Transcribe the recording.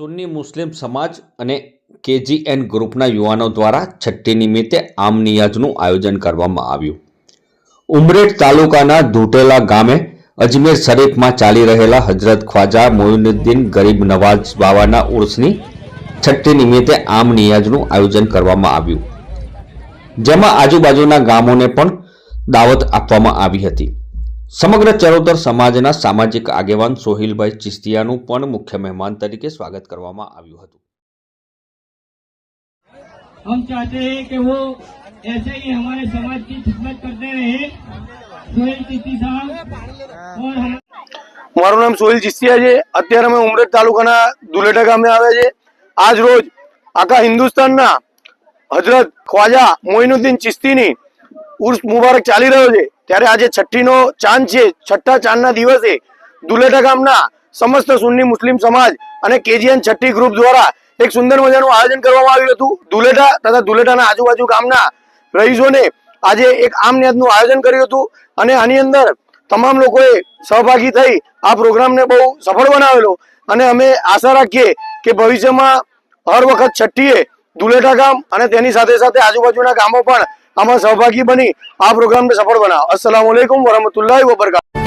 સુન્ની મુસ્લિમ સમાજ અને કેજીએન ગ્રુપના યુવાનો દ્વારા છઠ્ઠી નિમિત્તે આમ નિયાજનું આયોજન કરવામાં આવ્યું. ઉમરેઠ તાલુકાના ધૂટેલા ગામે અજમેર શરીફમાં ચાલી રહેલા હજરત ખ્વાજા મોઇનુદ્દીન ગરીબ નવાઝ બાવાના ઉર્સની છઠ્ઠી નિમિત્તે આમ નિયાજનું આયોજન કરવામાં આવ્યું. જેમાં આજુબાજુના ગામોને પણ દાવત આપવામાં આવી હતી. સમગ્ર ચરોતર સમાજના સામાજિક આગેવાન સોહિલભાઈ ચિસ્તિયાનું પણ મુખ્ય મહેમાન તરીકે સ્વાગત કરવામાં આવ્યું હતું हम चाहते हैं कि वो ऐसे ही हमारे समाज की खिदमत करते रहे सोहेल चिश्ती साहब और हम મારું નામ સોહિલ ચિસ્તિયા છે અત્યારે અમે ઉમરેઠ તાલુકાના દુલેટા ગામે આવ્યા છે આજ રોજ આખા હિન્દુસ્તાનના હજરત ખ્વાજા મોઇનુદ્દીન ચિસ્તીની ઉર્સ મુબારક ચાલી રહ્યો છે. ત્યારે આજે છઠ્ઠીનો ચાંદ છે. છઠ્ઠા ચાંદના દિવસે દુલેટા ગામના સમસ્ત સુન્ની મુસ્લિમ સમાજ અને કેજીએન છઠ્ઠી ગ્રુપ દ્વારા એક સુંદર મજાનું આયોજન કરવામાં આવ્યું હતું. દુલેટા તથા દુલેટાના આજુબાજુ ગામના રહીશોને આજે એક આમ ન્યાજનું આયોજન કર્યું હતું અને આની અંદર તમામ લોકોએ સહભાગી થઈ આ પ્રોગ્રામને બહુ સફળ બનાવેલો. અને અમે આશા રાખીએ કે ભવિષ્યમાં હર વખત છઠ્ઠીએ દુલેટા ગામ અને તેની સાથે સાથે આજુબાજુના ગામો પણ આમાં સહભાગી બની આ પ્રોગ્રામને સફળ બનાવો. અસલામ વરહમતુલ્લાહ વબરકાત